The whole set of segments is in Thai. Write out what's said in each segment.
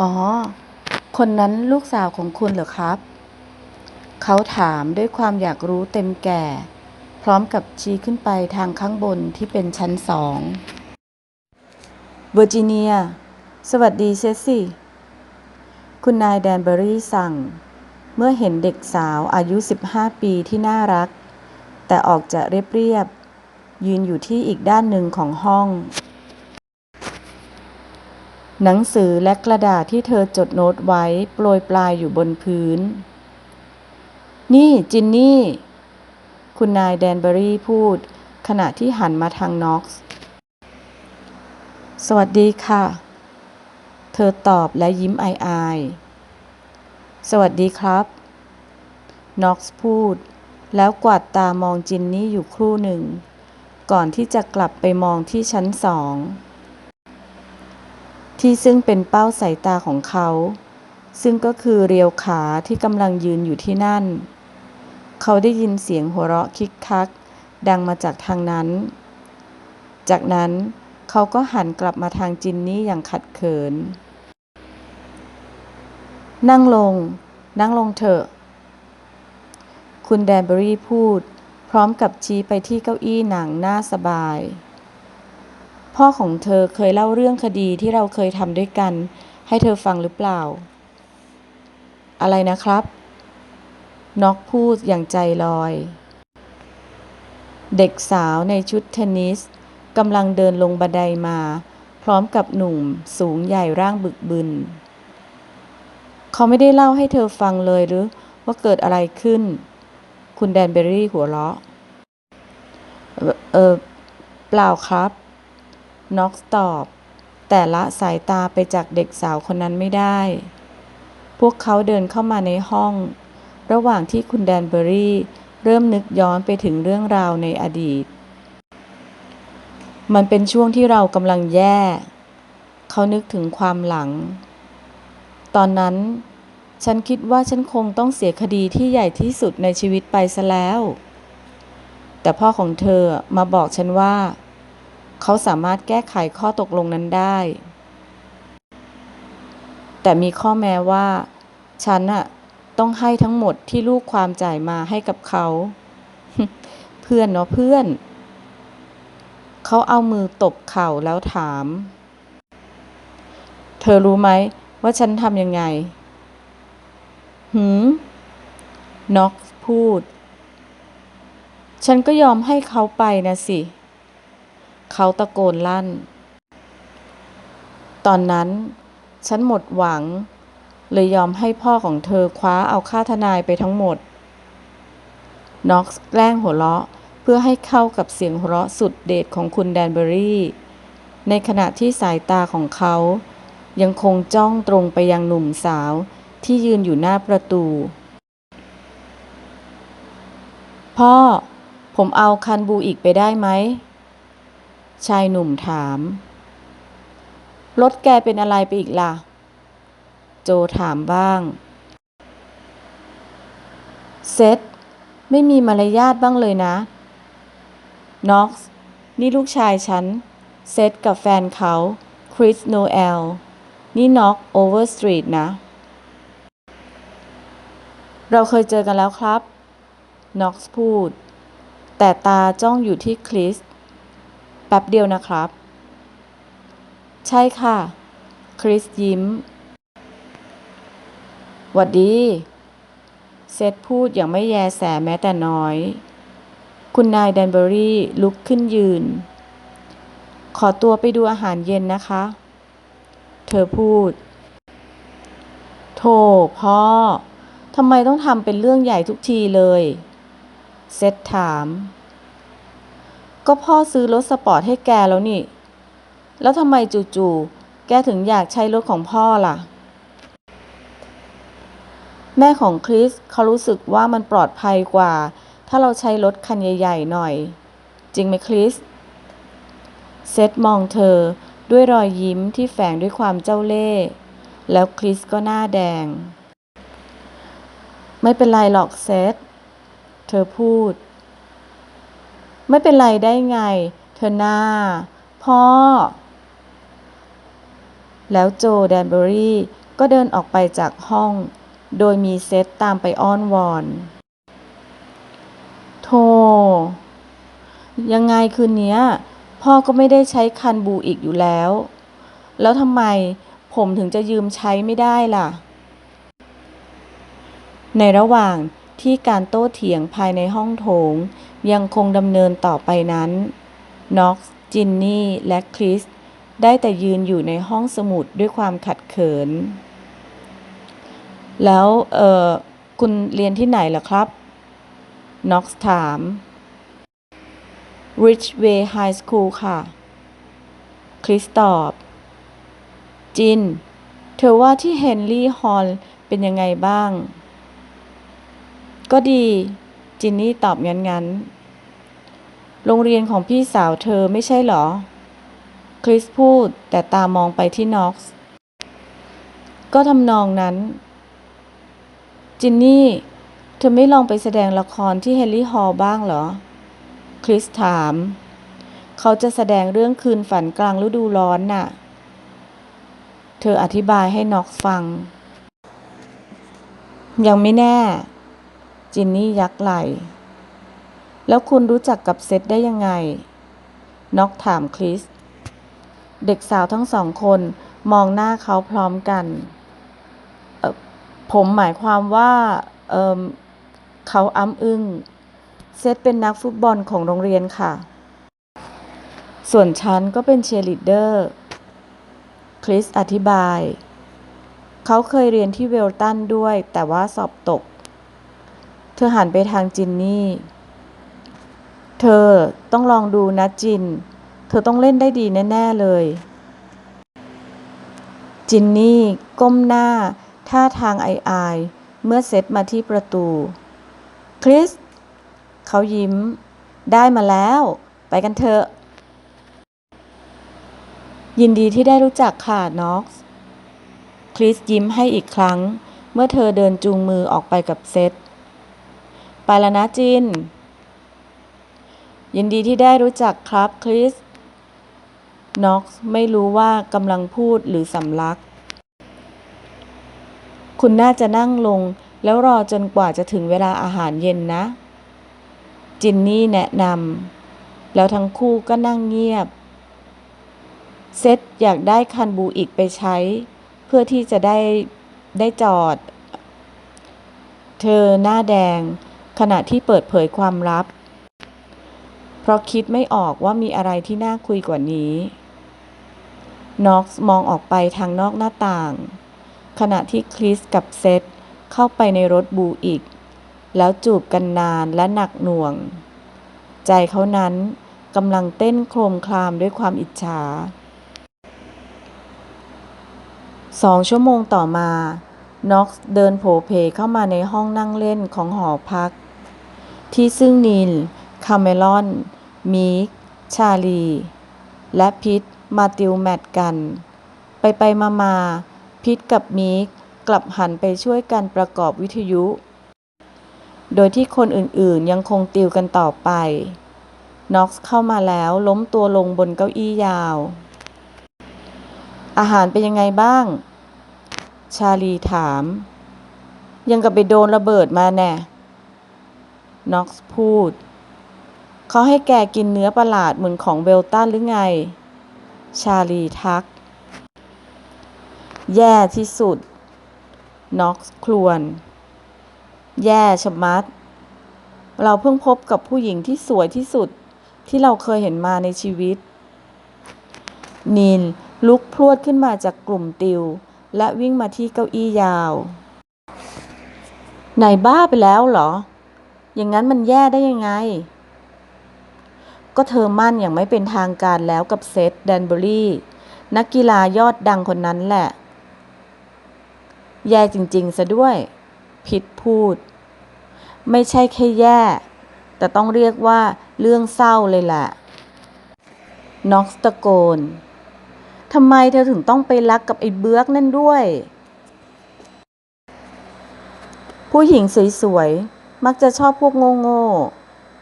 อ๋อ คนนั้นลูกสาวของคุณเหรอครับ เขาถามด้วยความอยากรู้เต็มแก่ พร้อมกับชี้ขึ้นไปทางข้างบนที่เป็นชั้นสองเวอร์จิเนีย สวัสดีเซซี่คุณนายแดนเบอรี่สั่ง เมื่อเห็นเด็กสาวอายุ 15 ปีที่น่ารัก แต่ออกจะเรียบๆยืนอยู่ที่อีกด้านหนึ่งของห้อง หนังสือและกระดาษที่เธอจดโน้ตไว้โปรยปลายอยู่บนพื้น นี่จินนี่ คุณนายแดนเบอรี่พูด ขณะที่หันมาทางน็อกซ์ สวัสดีค่ะ เธอตอบและยิ้มอายๆ สวัสดีครับ น็อกซ์พูด แล้วกวาดตามองจินนี่อยู่ครู่หนึ่ง ก่อนที่จะกลับไปมองที่ชั้นสอง ที่ซึ่งเป็นเป้าสายตาของเขา ซึ่งก็คือเรียวขาที่กำลังยืนอยู่ที่นั่น เขาได้ยินเสียงหัวเราะคิกคัก ดังมาจากทางนั้น จากนั้นเขาก็หันกลับมาทางจินนี่อย่างขัดเขิน นั่งลง นั่งลงเถอะ คุณแดนเบอรี่พูด พร้อมกับชี้ไปที่เก้าอี้หนังหน้าสบาย พ่อของเธอเคยเล่าเรื่องคดีที่เราเคยทำด้วยกัน ให้เธอฟังหรือเปล่า อะไรนะครับ น็อกพูดอย่างใจลอย เด็กสาวในชุดเทนนิสกำลังเดินลงบันไดมา พร้อมกับหนุ่มสูงใหญ่ร่างบึกบึน เขาไม่ได้เล่าให้เธอฟังเลยหรือว่าเกิดอะไรขึ้น คุณแดนเบอรี่หัวเราะ เออเปล่าครับ น็อกตอบ แต่ละสายตาไปจากเด็กสาวคนนั้นไม่ได้ พวกเขาเดินเข้ามาในห้อง ระหว่างที่คุณแดนเบอรี่เริ่มนึกย้อนไปถึงเรื่องราวในอดีต มันเป็นช่วงที่เรากำลังแย่ เขานึกถึงความหลัง ตอนนั้น ฉันคิดว่าฉันคงต้องเสียคดีที่ใหญ่ที่สุดในชีวิตไปซะแล้ว แต่พ่อของเธอมาบอกฉันว่า เขาสามารถแก้ไขข้อตกลงนั้นได้ แต่มีข้อแม้ว่า ฉันน่ะต้องให้ทั้งหมดที่ลูกความจ่ายมาให้กับเขา เพื่อนเนาะเพื่อน เขาเอามือตบเข่าแล้วถาม เธอรู้ไหมว่าฉันทำยังไง หืมน็อกพูด ฉันก็ยอมให้เขาไปนะสิ เขาตะโกนลั่น ตอนนั้น ฉันหมดหวัง เลยยอมให้พ่อของเธอคว้าเอาค่าทนายไปทั้งหมด น็อกซ์แกล้งหัวเราะเพื่อให้เข้ากับเสียงหัวเราะสุดเดชของคุณแดนเบอรี่ ในขณะที่สายตาของเขา ยังคงจ้องตรงไปยังหนุ่มสาวที่ยืนอยู่หน้าประตู พ่อ ผมเอาคันบูอีกไปได้ไหม ชายหนุ่มถาม รถแกเป็นอะไรไปอีกล่ะ โจถามบ้าง เซตไม่มีมารยาทบ้างเลยนะน็อกซ์นี่ลูกชายฉัน เซตกับแฟนเขา คริสโนเอล นี่น็อกโอเวอร์สตรีทนะ เราเคยเจอกันแล้วครับน็อกซ์พูด แต่ตาจ้องอยู่ที่คริส แป๊บเดียวนะครับ ใช่ค่ะ คริสยิ้มหวัดดี เซธพูดอย่างไม่แยแสแม้แต่น้อย คุณนายแดนเบอรี่ลุกขึ้นยืน ขอตัวไปดูอาหารเย็นนะคะ เธอพูด โธ่พ่อทำไมต้องทำเป็นเรื่องใหญ่ทุกทีเลย เซธถาม ก็พ่อซื้อรถสปอร์ตให้แกแล้วนี่ แล้วทำไมจู่ๆ แกถึงอยากใช้รถของพ่อล่ะ แม่ของคริสเขารู้สึกว่ามันปลอดภัยกว่า ถ้าเราใช้รถคันใหญ่ๆหน่อย จริงไหมคริส เซธมองเธอด้วยรอยยิ้มที่แฝงด้วยความเจ้าเล่ห์แล้วคริสก็หน้าแดง ไม่เป็นไรหรอกเซธเธอพูด ไม่เป็นไรได้ไง เธอหน้า พ่อ แล้วโจแดนเบอรี่ก็เดินออกไปจากห้อง โดยมีเซตตามไปอ้อนวอนโธ่ยังไงคืนนี้พ่อก็ไม่ได้ใช้คันบูอีกอยู่แล้ว แล้วทำไมผมถึงจะยืมใช้ไม่ได้ล่ะ ในระหว่างที่การโต้เถียงภายในห้องโถง ยังคงดำเนินต่อไปนั้นน็อกซ์จินนี่ และคริส ได้แต่ยืนอยู่ในห้องสมุดด้วยความขัดเขิน แล้วเออคุณเรียนที่ไหนเหรอครับน็อกซ์ถาม Ridgeway High School ค่ะ คริสตอบ จิน เธอว่าที่เฮนรี่ฮอลเป็นยังไงบ้าง ก็ดี จินนี่ตอบงั้นๆโรงเรียนของพี่สาวเธอไม่ใช่เหรอ คริสพูดแต่ตามองไปที่น็อกซ์ ก็ทำนองนั้น จินนี่ เธอไม่ลองไปแสดงละครที่เฮนรี่ฮอลล์บ้างเหรอ คริสถาม เขาจะแสดงเรื่องคืนฝันกลางฤดูร้อนน่ะ เธออธิบายให้น็อกซ์ฟัง ยังไม่แน่ จินนี่ยักไหล่ แล้วคุณรู้จักกับเซตได้ยังไง น็อกถามคริส เด็กสาวทั้งสองคนมองหน้าเขาพร้อมกัน ผมหมายความว่าเเขาอ้ำอึ้ง เซตเป็นนักฟุตบอลของโรงเรียนค่ะ ส่วนฉันก็เป็นเชียร์ลีดเดอร์ คริสอธิบาย เขาเคยเรียนที่เวลตันด้วย แต่ว่าสอบตก ธอหันไปทางจินนี่ เธอต้องลองดูนะจิน เธอต้องเล่นได้ดีแน่ ๆ เลย จินนี่ก้มหน้า ท่าทางอาย เมื่อเซตมาที่ประตู คริส เขายิ้ม ได้มาแล้ว ไปกันเถอะ ยินดีที่ได้รู้จักค่ะน็อกซ์ คริสยิ้มให้อีกครั้ง เมื่อเธอเดินจูงมือออกไปกับเซต ไปแล้วนะจิน ยินดีที่ได้รู้จักครับคริส น็อกซ์ไม่รู้ว่ากำลังพูดหรือสำลัก คุณน่าจะนั่งลงแล้วรอจนกว่าจะถึงเวลาอาหารเย็นนะ จินนี่แนะนำแล้วทั้งคู่ก็นั่งเงียบ เซตอยากได้คันบูอีกไปใช้ เพื่อที่จะได้ได้จอด เธอหน้าแดง ขณะที่เปิดเผยความลับ เพราะคิดไม่ออกว่ามีอะไรที่น่าคุยกว่านี้ น็อกซ์มองออกไปทางนอกหน้าต่าง ขณะที่คริสกับเซตเข้าไปในรถบูอีก แล้วจูบกันนานและหนักหน่วง ใจเขานั้นกำลังเต้นโครมคลามด้วยความอิจฉาสองชั่วโมงต่อมา น็อกซ์เดินโผเพเข้ามาในห้องนั่งเล่นของหอพัก ที่ซึ่งนีล คาเมลอน มีก ชาลี และพิทมาติวแมทกัน ไปไปมามาพิทกับมีกกลับหันไปช่วยกันประกอบวิทยุ โดยที่คนอื่นๆยังคงติวกันต่อไป น็อกซ์เข้ามาแล้วล้มตัวลงบนเก้าอี้ยาว อาหารเป็นยังไงบ้าง ชาลีถาม ยังกับไปโดนระเบิดมาแน่ น็อกซ์พูด เขาให้แกกินเนื้อประหลาดเหมือนของเวลตันหรือไง ชาลีทัก แย่ที่สุด น็อกซ์ครวน แย่ชะมัด เราเพิ่งพบกับผู้หญิงที่สวยที่สุดที่เราเคยเห็นมาในชีวิตนีนลุกพรวดขึ้นมาจากกลุ่มติว และวิ่งมาที่เก้าอี้ยาวไหนบ้าไปแล้วเหรอ อย่างนั้นมันแย่ได้ยังไง ก็เธอมั่นอย่างไม่เป็นทางการแล้วกับเซธแดนเบอรี่ นักกีฬายอดดังคนนั้นแหละ แย่จริงๆซะด้วย พิษพูด ไม่ใช่แค่แย่ แต่ต้องเรียกว่าเรื่องเศร้าเลยแหละน็อกสตะโกนทำไมเธอถึงต้องไปรักกับไอ้เบื้อกนั่นด้วย ผู้หญิงสวยๆ มักจะชอบพวกโง่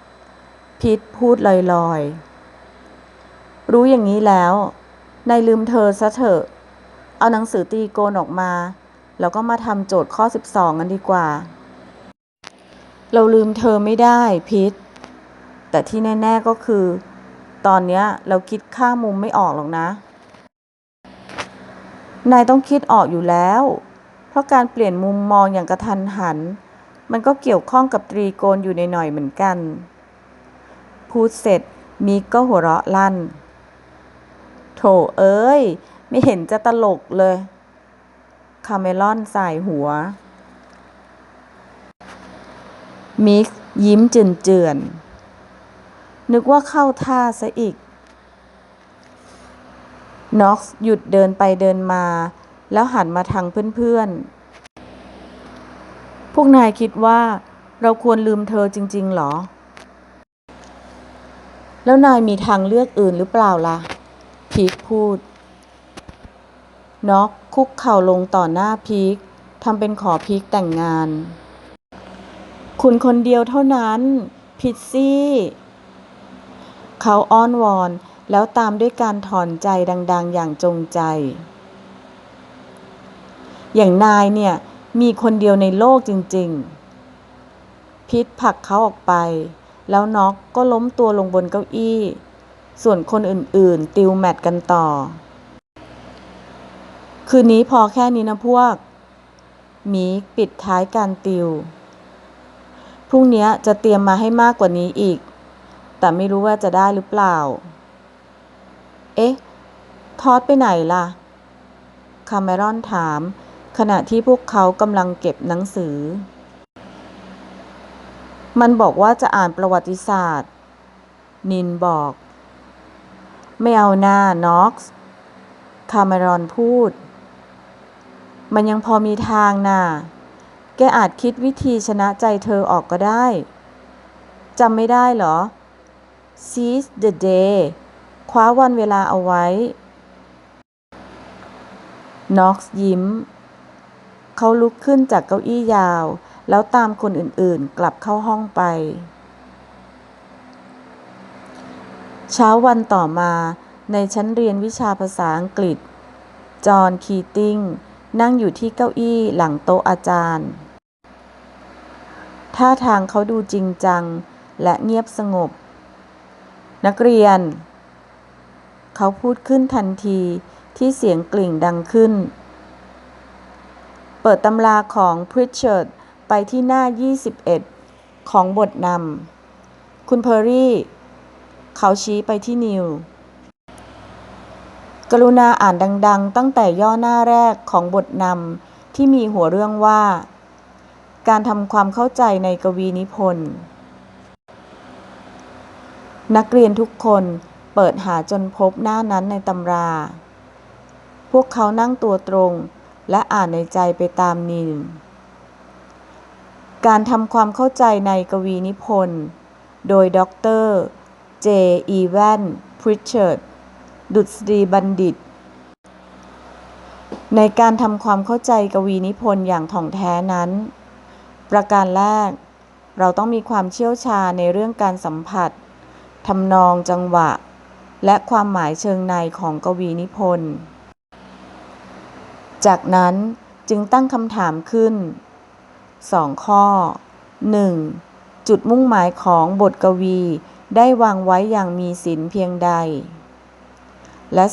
ๆพิษพูดลอยๆ รู้อย่างนี้แล้ว นายลืมเธอซะเถอะ เอาหนังสือตีโกนออกมา แล้วก็มาทำโจทย์ข้อ 12 กันดีกว่า เราลืมเธอไม่ได้พิษ แต่ที่แน่ ๆก็คือ ตอนนี้เราคิดค่ามุมไม่ออกหรอกนะ นายต้องคิดออกอยู่แล้ว เพราะการเปลี่ยนมุมมองอย่างกระทันหัน มันก็เกี่ยวข้องกับตรีโกณอยู่ในหน่อยเหมือนกัน พูดเสร็จมิกก็หัวเราะลั่น โถเอ้ย ไม่เห็นจะตลกเลย คาเมลอนสายหัว มิกยิ้มเจือนๆ นึกว่าเข้าท่าซะอีก น็อกซ์หยุดเดินไปเดินมา แล้วหันมาทางเพื่อนๆ พวกนายคิดว่าเราควรลืมเธอจริง ๆ หรอ แล้วนายมีทางเลือกอื่นหรือเปล่าล่ะ พีคพูด น็อกคุกเข่าลงต่อหน้าพีคทำเป็นขอพีคแต่งงาน คุณคนเดียวเท่านั้น พิซซี่ เขาอ้อนวอนแล้วตามด้วยการถอนใจดัง ๆ อย่างจงใจ อย่างนายเนี่ย มีคนเดียวในโลกจริงๆ พิษผลักเขาออกไป แล้วน็อกก็ล้มตัวลงบนเก้าอี้ ส่วนคนอื่นๆ ติวแมตช์กันต่อ คืนนี้พอแค่นี้นะพวก มีปิดท้ายการติว พรุ่งนี้จะเตรียมมาให้มากกว่านี้อีก แต่ไม่รู้ว่าจะได้หรือเปล่า เอ๊ะ ทอดไปไหนล่ะ คาเมรอนถาม ขณะที่พวกเขากำลังเก็บหนังสือ มันบอกว่าจะอ่านประวัติศาสตร์ นินบอก ไม่เอาหน้าน็อกซ์คาเมรอนพูด มันยังพอมีทางน่ะ แกอาจคิดวิธีชนะใจเธอออกก็ได้จำไม่ได้เหรอ seize the day คว้าวันเวลาเอาไว้ น็อกซ์ยิ้ม เขาลุกขึ้นจากเก้าอี้ยาว แล้วตามคนอื่นๆ กลับเข้าห้องไป เช้าวันต่อมาในชั้นเรียนวิชาภาษาอังกฤษ จอห์นคีติงนั่งอยู่ที่เก้าอี้หลังโต๊ะอาจารย์ ท่าทางเขาดูจริงจังและเงียบสงบ นักเรียน เขาพูดขึ้นทันทีที่เสียงกลิ่งดังขึ้น เปิดตำราของ Pritchard ไปที่หน้า 21 ของบทนำ คุณเพอร์รี่ เขาชี้ไปที่นิว กรุณาอ่านดังๆ ตั้งแต่ย่อหน้าแรกของบทนำที่มีหัวเรื่องว่า การทำความเข้าใจในกวีนิพนธ์ นักเรียนทุกคนเปิดหาจนพบหน้านั้นในตำรา พวกเขานั่งตัวตรง และอ่านในใจไปตามนิวการทำความเข้าใจในกวีนิพนธ์ โดยด็อกเตอร์เจอีแวนพริชเชิร์ดดุษฎีบัณฑิต ในการทำความเข้าใจกวีนิพนธ์อย่างถ่องแท้นั้น ประการแรก เราต้องมีความเชี่ยวชาญในเรื่องการสัมผัสทำนองจังหวะ และความหมายเชิงในของกวีนิพนธ์ จากนั้นจึงตั้งคำถามขึ้น 2 ข้อ 1. จุดมุ่งหมายของบทกวีได้วางไว้อย่างมีศิลเพียงใด และ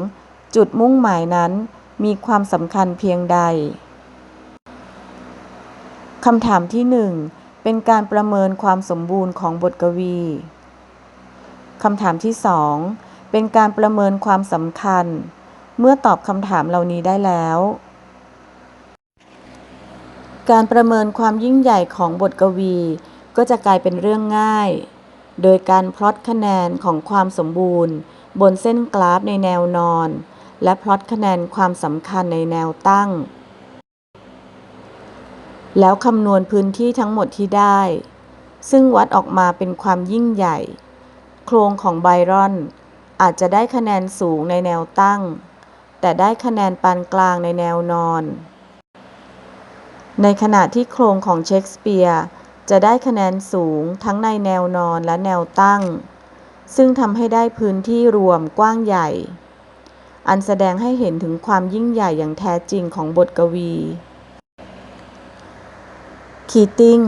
2. จุดมุ่งหมายนั้นมีความสำคัญเพียงใดคำถามที่ 1 เป็นการประเมินความสมบูรณ์ของบทกวีคำถามที่ 2 เป็นการประเมินความสำคัญ เมื่อตอบคำถามเหล่านี้ได้แล้ว การประเมินความยิ่งใหญ่ของบทกวี ก็จะกลายเป็นเรื่องง่าย โดยการพลอตคะแนนของความสมบูรณ์ บนเส้นกราฟในแนวนอน และพลอตคะแนนความสำคัญในแนวตั้ง แล้วคำนวณพื้นที่ทั้งหมดที่ได้ ซึ่งวัดออกมาเป็นความยิ่งใหญ่ โครงของไบรอนอาจจะได้คะแนนสูงในแนวตั้ง แต่ได้คะแนนปานกลางในแนวนอน ในขณะที่โครงของเชคสเปียร์จะได้คะแนนสูงทั้งในแนวนอนและแนวตั้ง ซึ่งทำให้ได้พื้นที่รวมกว้างใหญ่ อันแสดงให้เห็นถึงความยิ่งใหญ่อย่างแท้จริงของบทกวี คีติ้ง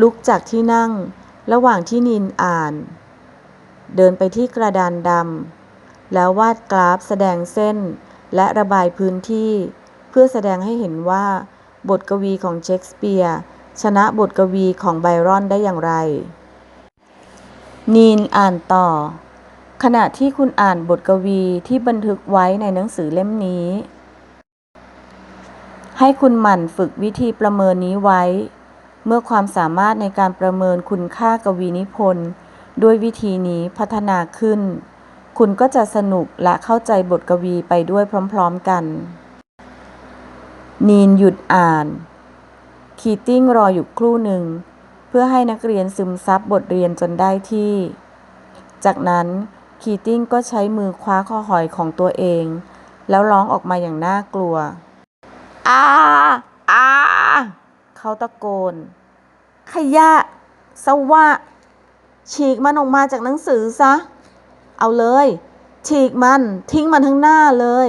ลุกจากที่นั่ง ระหว่างที่นีนอ่าน เดินไปที่กระดานดำแล้ววาดกราฟแสดงเส้น และระบายพื้นที่ เพื่อแสดงให้เห็นว่า บทกวีของเชคสเปียร์ชนะบทกวีของไบรอนได้อย่างไร นีนอ่านต่อ ขณะที่คุณอ่านบทกวีที่บันทึกไว้ในหนังสือเล่มนี้ ให้คุณหมั่นฝึกวิธีประเมินนี้ไว้ เมื่อความสามารถในการประเมินคุณค่ากวีนิพนธ์ด้วยวิธีนี้พัฒนาขึ้น คุณก็จะสนุกและเข้าใจบทกวีไปด้วยพร้อมๆกัน นีนหยุดอ่าน คีติ้งรออยู่ครู่หนึ่ง เพื่อให้นักเรียนซึมซับบทเรียนจนได้ที่ จากนั้นคีติ้งก็ใช้มือคว้าคอหอยของตัวเอง แล้วร้องออกมาอย่างน่ากลัว อาอาเขาตะโกน ขยะ สวะ ฉีกมันออกมาจากหนังสือซะ เอาเลย ฉีกมันทิ้งมันทั้งหน้าเลย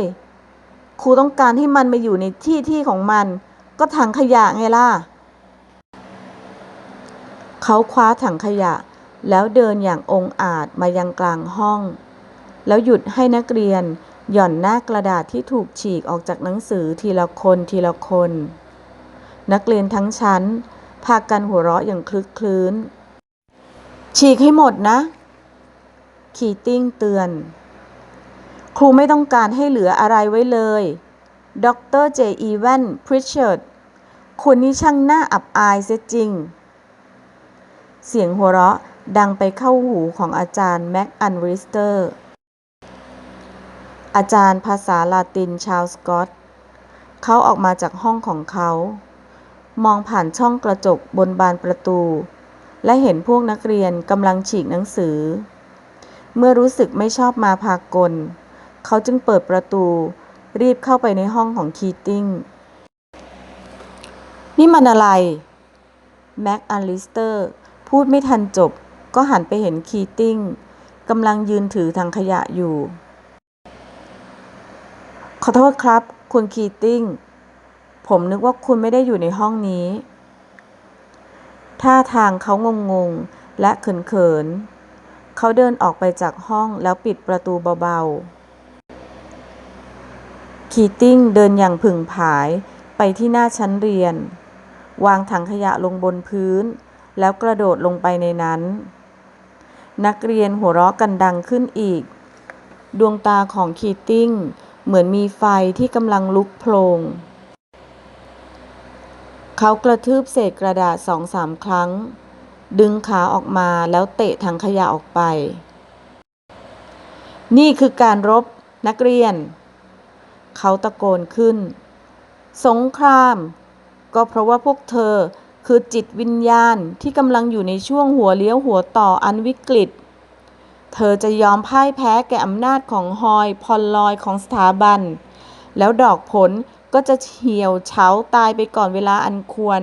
ครูต้องการให้มันมาอยู่ในที่ที่ของมัน ก็ถังขยะไงล่ะ เขาคว้าถังขยะ แล้วเดินอย่างองอาจมายังกลางห้อง แล้วหยุดให้นักเรียนหย่อนหน้ากระดาษที่ถูกฉีกออกจากหนังสือทีละคนทีละคน นักเรียนทั้งชั้น พากันหัวเราะอย่างคลึกคลื้น ฉีกให้หมดนะ คีติ้งเตือน ครูไม่ต้องการให้เหลืออะไรไว้เลย ดรเจอีแวนพริชเชาร์ดคุณนี่ช่างน่าอับอายเสียจริง เสียงหัวเราะดังไปเข้าหูของอาจารย์แม็กอันริสเตอร์ อาจารย์ภาษาลาตินชาวสกอต เขาออกมาจากห้องของเขา มองผ่านช่องกระจกบนบานประตู และเห็นพวกนักเรียนกำลังฉีกหนังสือ เมื่อรู้สึกไม่ชอบมาพากล เขาจึงเปิดประตู รีบเข้าไปในห้องของคีติ้ง นี่มันอะไร แม็กอันลิสเตอร์ พูดไม่ทันจบ ก็หันไปเห็นคีติ้งกำลังยืนถือถังขยะอยู่ ขอโทษครับ คุณคีติ้ง ผมนึกว่าคุณไม่ได้อยู่ในห้องนี้ ท่าทางเขางงๆและเขินๆ เขาเดินออกไปจากห้องแล้วปิดประตูเบาๆ คีติ้งเดินอย่างผึ่งผายไปที่หน้าชั้นเรียน วางถังขยะลงบนพื้น แล้วกระโดดลงไปในนั้น นักเรียนหัวเราะกันดังขึ้นอีก ดวงตาของคีติ้งเหมือนมีไฟที่กำลังลุกโพลงเขากระทืบเศษกระดาษสองสามครั้ง ดึงขาออกมาแล้วเตะถังขยะออกไป นี่คือการรบนักเรียน เขาตะโกนขึ้น สงคราม ก็เพราะว่าพวกเธอคือจิตวิญญาณที่กำลังอยู่ในช่วงหัวเลี้ยวหัวต่ออันวิกฤต เธอจะยอมพ่ายแพ้แก่อำนาจของฮอยพอลลอยของสถาบัน แล้วดอกผลก็จะเหี่ยวเฉาตายไปก่อนเวลาอันควร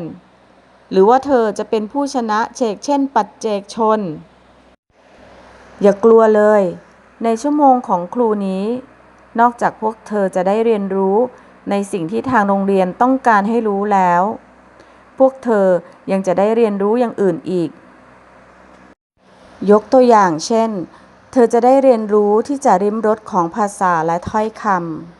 หรือว่าเธอจะเป็นผู้ชนะเชกเช่น ปัจเจกชน อย่ากลัวเลย ในชั่วโมงของครูนี้ นอกจากพวกเธอจะได้เรียนรู้ในสิ่งที่ทางโรงเรียนต้องการให้รู้แล้ว พวกเธอยังจะได้เรียนรู้อย่างอื่นอีก ยกตัวอย่างเช่น เธอจะได้เรียนรู้ที่จะริมรสของภาษาและถ้อยคำ